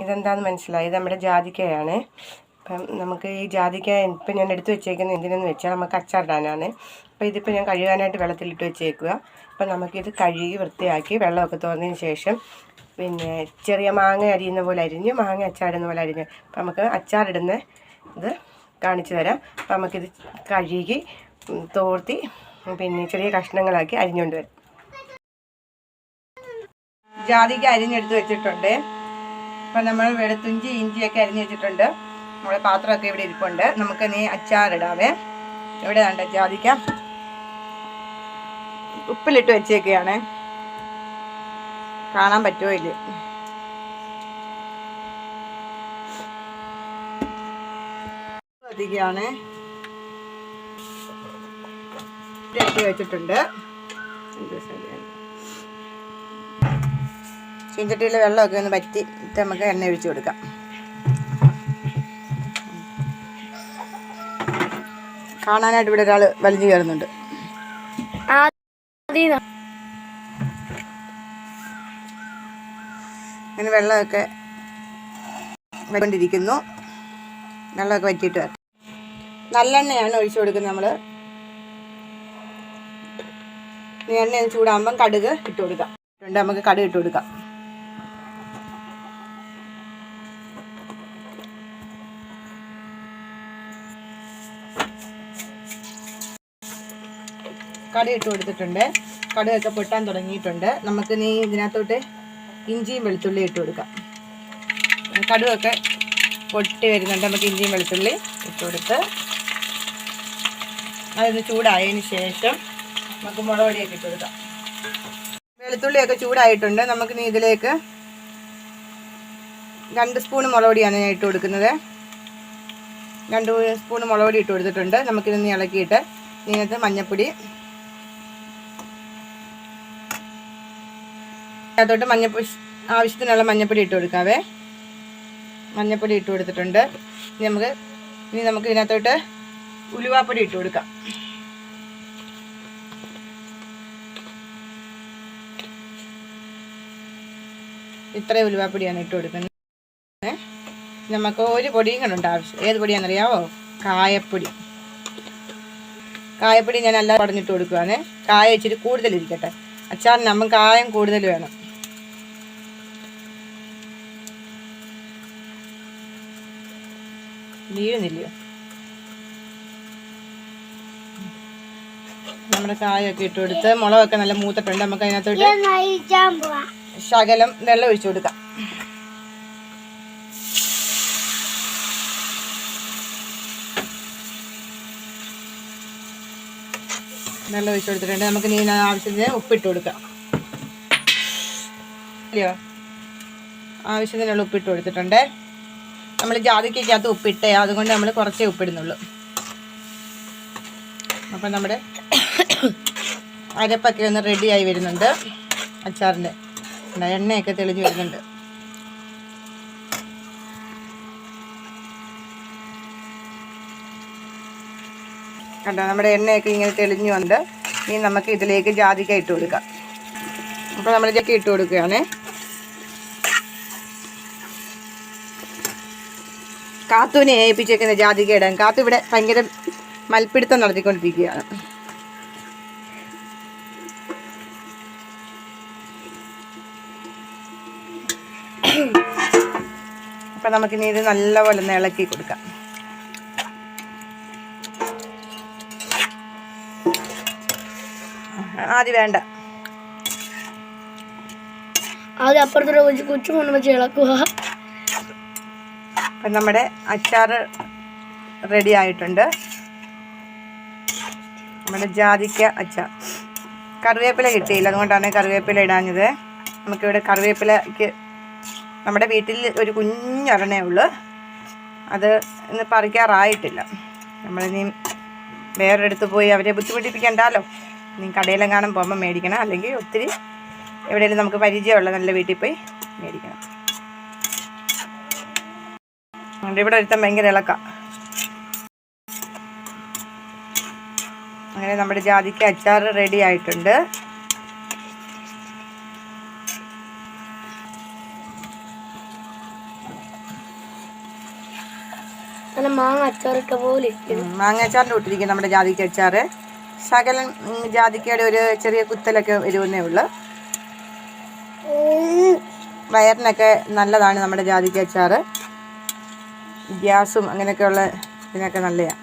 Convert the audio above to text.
ഇതെന്താണെന്ന് മനസ്സിലായി? ഇത് നമ്മുടെ ജാതിക്കയാണ്. അപ്പം നമുക്ക് ഈ ജാതിക്ക ഇപ്പം ഞാൻ എടുത്ത് വെച്ചേക്കുന്നത് എന്തിനെന്ന് വെച്ചാൽ നമുക്ക് അച്ചാറിടാനാണ് അപ്പോൾ ഇതിപ്പോൾ ഞാൻ കഴുകാനായിട്ട് വെള്ളത്തിലിട്ട് വെച്ചേക്കുക. അപ്പം നമുക്കിത് കഴുകി വൃത്തിയാക്കി വെള്ളമൊക്കെ തോന്നിയതിന് ശേഷം പിന്നെ ചെറിയ മാങ്ങ അരിയുന്ന പോലെ അരിഞ്ഞ് മാങ്ങ അച്ചാറിടുന്ന പോലെ അരിഞ്ഞ് അപ്പം നമുക്ക് അച്ചാറിടുന്ന ഇത് കാണിച്ചു തരാം. അപ്പം നമുക്കിത് കഴുകി തോർത്തി പിന്നെ ചെറിയ കഷ്ണങ്ങളാക്കി അരിഞ്ഞുകൊണ്ട് വരാം. ജാതിക്ക് അരിഞ്ഞെടുത്ത് വെച്ചിട്ടുണ്ട്. അപ്പം നമ്മൾ വെളുത്തുഞ്ചി ഇഞ്ചിയൊക്കെ അരിഞ്ഞു വെച്ചിട്ടുണ്ട് നമ്മുടെ പാത്രമൊക്കെ ഇവിടെ ഇരിപ്പുണ്ട്. നമുക്ക് നീ അച്ചാറിടാവേ. ഇവിടെ വേണ്ട ജാതിക്ക. ഉപ്പിലിട്ട് വെച്ചേക്കുകയാണ്. കാണാൻ പറ്റുമോ ഇല്ലേ? ാണ് ഇട്ട് വെച്ചിട്ടുണ്ട്. ചീഞ്ചട്ടിയിലെ വെള്ളമൊക്കെ ഒന്ന് വറ്റി നമുക്ക് എണ്ണ ഒഴിച്ചു കൊടുക്കാം. കാണാനായിട്ട് ഇവിടെ ഒരാൾ വലിഞ്ഞു കയറുന്നുണ്ട്. അങ്ങനെ വെള്ളമൊക്കെ കൊണ്ടിരിക്കുന്നു വെള്ളമൊക്കെ വറ്റിയിട്ട് വരാം നല്ലെണ്ണയാണ് ഒഴിച്ചു കൊടുക്കുന്നത് നമ്മൾ എണ്ണ ചൂടാകുമ്പം കടുക് ഇട്ട് കൊടുക്കാം. നമുക്ക് കടുക് ഇട്ട് കൊടുക്കാം. കടുക് ഇട്ട് കൊടുത്തിട്ടുണ്ട്. കടുകൊക്കെ പൊട്ടാൻ തുടങ്ങിയിട്ടുണ്ട്. നമുക്ക് നീ ഇതിനകത്തോട്ട് ഇഞ്ചിയും വെളുത്തുള്ളിയും ഇട്ട് കൊടുക്കാം. കടുകൊക്കെ പൊട്ടി വരുന്നുണ്ട്. നമുക്ക് ഇഞ്ചിയും വെളുത്തുള്ളി ഇട്ട് കൊടുത്ത് അതൊന്ന് ചൂടായതിന് ശേഷം നമുക്ക് മുളക് പൊടിയൊക്കെ ഇട്ട് കൊടുക്കാം. വെളുത്തുള്ളിയൊക്കെ ചൂടായിട്ടുണ്ട്. നമുക്ക് നീ ഇതിലേക്ക് രണ്ട് സ്പൂൺ മുളക് പൊടിയാണ് ഞാൻ ഇട്ട് കൊടുക്കുന്നത്. രണ്ട് സ്പൂൺ മുളക് പൊടി ഇട്ട് കൊടുത്തിട്ടുണ്ട്. നമുക്കിതൊന്ന് ഇളക്കിയിട്ട് ഇതിനകത്ത് മഞ്ഞൾപ്പൊടി അതിനകത്തോട്ട് മഞ്ഞപ്പൊടി ആവശ്യത്തിനുള്ള മഞ്ഞപ്പൊടി ഇട്ട് കൊടുക്കാവേ. മഞ്ഞപ്പൊടി ഇട്ട് കൊടുത്തിട്ടുണ്ട്. ഇനി നമുക്ക് ഇനി നമുക്ക് ഇതിനകത്തോട്ട് ഉലുവാപ്പൊടി ഇട്ട് കൊടുക്കാം. ഇത്രയും ഉലുവാപ്പൊടിയാണ് ഇട്ട് കൊടുക്കുന്നത്. നമുക്ക് ഒരു പൊടിയും കണ്ടുണ്ട് ആവശ്യം. ഏത് പൊടിയാണെന്നറിയാവോ? കായപ്പൊടി. കായപ്പൊടി ഞാൻ എല്ലാം പടഞ്ഞിട്ട് കൊടുക്കുവാണ്. കായ ഇച്ചിരി അച്ചാറിന് നമ്മൾ കായം കൂടുതൽ വേണം. വീഴുന്നില്ലയോ? നമ്മുടെ കായൊക്കെ ഇട്ട് കൊടുത്ത് മുളകൊക്കെ നല്ല മൂത്തിട്ടുണ്ട് നമുക്ക് അതിനകത്തോട്ട് ശകലം വെള്ളം ഒഴിച്ചു കൊടുക്കാം. വെള്ളം ഒഴിച്ചു കൊടുത്തിട്ടുണ്ട്. നമുക്ക് നീ ആവശ്യത്തിന് ഉപ്പിട്ട് കൊടുക്കാം. ഇല്ലയോ? ആവശ്യത്തിനുള്ള ഉപ്പിട്ട് കൊടുത്തിട്ടുണ്ട്. നമ്മൾ ജാതിക്കകത്ത് ഉപ്പിട്ടേ അതുകൊണ്ട് നമ്മൾ കുറച്ചേ ഉപ്പിടുന്നുള്ളൂ. അപ്പം നമ്മുടെ അരപ്പൊക്കെ ഒന്ന് റെഡിയായി വരുന്നുണ്ട്. അച്ചാറിന്റെ. എണ്ണയൊക്കെ തെളിഞ്ഞ് വരുന്നുണ്ട്. കണ്ടോ? നമ്മുടെ എണ്ണയൊക്കെ ഇങ്ങനെ തെളിഞ്ഞു വന്ന് ഇനി നമുക്ക് ഇതിലേക്ക് ജാതിക്ക ഇട്ട് കൊടുക്കാം. അപ്പോൾ നമ്മൾ ഇട്ട് കൊടുക്കുകയാണ്. കാത്തുവിനെ ഏൽപ്പിച്ചേക്കുന്ന ജാതികയുടെ കാത്തു ഇവിടെ ഭയങ്കര മൽപ്പിടുത്തം നടത്തിക്കൊണ്ടിരിക്കുകയാണ്. അപ്പം നമുക്കിനി ഇത് നല്ലപോലെ ഇളക്കി കൊടുക്കാം. ആദ്യം വേണ്ട. ആദ്യം അപ്പുറത്തോടെ കൊച്ചു കൊണ്ട് വെച്ച് ഇളക്കുക. അപ്പം നമ്മുടെ അച്ചാർ റെഡി ആയിട്ടുണ്ട്. നമ്മുടെ ജാതിക്ക അച്ചാർ. കറിവേപ്പില കിട്ടിയില്ല അതുകൊണ്ടാണ് കറിവേപ്പില ഇടാഞ്ഞത്. നമുക്കിവിടെ കറിവേപ്പിലയ്ക്ക് നമ്മുടെ വീട്ടിൽ ഒരു കുഞ്ഞരണേ ഉള്ളൂ. അത് ഇന്ന് പറിക്കാറായിട്ടില്ല. നമ്മളിനി വേറൊരിടത്ത് പോയി അവരെ ബുദ്ധിമുട്ടിപ്പിക്കണ്ടല്ലോ. നീ കടയിലെങ്ങാനും പോകുമ്പോൾ മേടിക്കണം. അല്ലെങ്കിൽ ഒത്തിരി എവിടെയെങ്കിലും നമുക്ക് പരിചയമുള്ള നല്ല വീട്ടിൽ പോയി മേടിക്കണം. അതുകൊണ്ട് ഇവിടെ ഒരുത്തം ഭയങ്കര ഇളക്ക. അങ്ങനെ നമ്മുടെ ജാതിക്ക് അച്ചാർ റെഡി ആയിട്ടുണ്ട്. മാങ്ങ അച്ചാറിട്ട പോലെ മാങ്ങ കൂട്ടിരിക്കും നമ്മുടെ ജാതിക്ക അച്ചാർ ശകലൻ ജാതിക്കയുടെ ഒരു ചെറിയ കുത്തലൊക്കെ വരുമെന്നേ ഉള്ളു. വയറിനൊക്കെ നല്ലതാണ് നമ്മുടെ ജാതിക്ക അച്ചാർ ഗ്യാസും അങ്ങനെയൊക്കെയുള്ള ഇതിനൊക്കെ നല്ലതാണ്